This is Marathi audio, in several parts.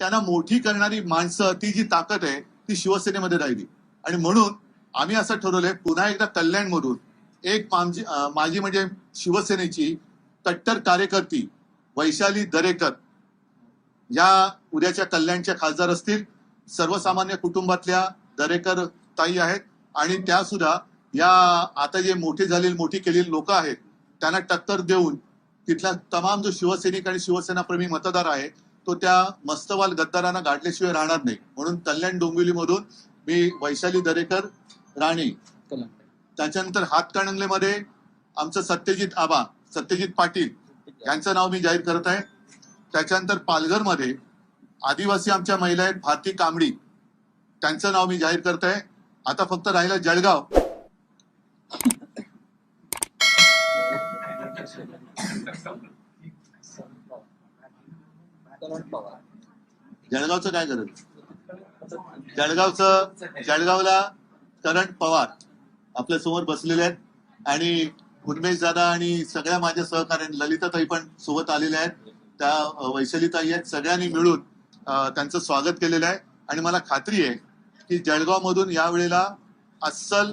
त्यांना मोठी करणारी माणसं ती जी ताकद आहे ती शिवसेनेमध्ये राहिली. आणि म्हणून आम्ही असं ठरवलंय पुन्हा एकदा कल्याणमधून एक माझी म्हणजे शिवसेनेची कट्टर कार्यकर्ती वैशाली दरेकर या उद्याच्या कल्याणच्या खासदार असतील. सर्वसामान्य कुटुंबातल्या दरेकर ताई आहेत. आणि त्या सुद्धा या आता जे मोठी झालेली मोठी केलेली लोक आहेत त्यांना टक्कर देऊन तिथला तमाम जो शिवसैनिक आणि शिवसेनाप्रेमी मतदार आहे तो त्या मस्तवाल गद्दारांना गाठल्याशिवाय राहणार नाही. म्हणून कल्याण डोंबिवलीमधून मी वैशाली दरेकर राणे. त्याच्यानंतर हातकणंगलेमध्ये आमचं सत्यजित आबा सत्यजित पाटील यांचं नाव मी जाहीर करत आहे. त्याच्यानंतर पालघरमध्ये आदिवासी आमच्या महिला आहेत भारती कांबडी त्यांचं नाव मी जाहीर करत आहे. आता फक्त राहिलं जळगाव. जळगावचं काय करत जळगावचं जळगावला करण पवार आपल्यासमोर बसलेले आहेत आणि उन्मेश दादा आणि सगळ्या माझ्या सहकार्याने ललिताताई पण सोबत आलेल्या आहेत. त्या अ, वैशालीताई आहेत. सगळ्यांनी मिळून त्यांचं स्वागत केलेलं आहे. आणि मला खात्री आहे की जळगाव मधून यावेळेला अस्सल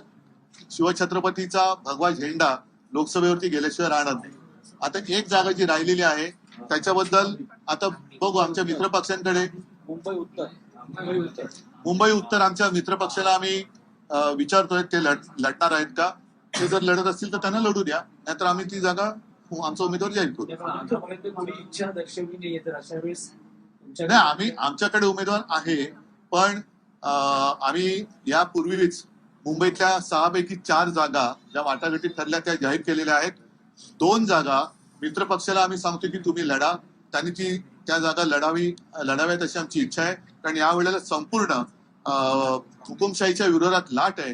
शिवछत्रपतीचा भगवा झेंडा लोकसभेवरती गेल्याशिवाय राहणार नाही. आता एक जागा जी राहिलेली आहे त्याच्याबद्दल आता बघू आमच्या मित्रपक्षांकडे. मुंबई उत्तर. मुंबई उत्तर. मुंबई उत्तर आमच्या मित्रपक्षाला आम्ही अ, विचारतोय ते लढ- लढणार आहेत का? ते जर लढत असतील तर त्यांना लढू द्या. नाहीतर आम्ही ती जागा आमचा उमेदवार जाहीर करू. नाही आम्ही आमच्याकडे उमेदवार आहे पण आम्ही यापूर्वीच मुंबईतल्या सहापैकी चार जागा ज्या वाटाघाटी ठरल्या त्या जाहीर केलेल्या आहेत. दोन जागा मित्रपक्षाला आम्ही सांगतो की तुम्ही लढा. त्यांनी ती त्या जागा लढावी लढाव्यात अशी आमची इच्छा आहे. कारण यावेळेला संपूर्ण हुकुमशाहीच्या विरोधात लाट आहे.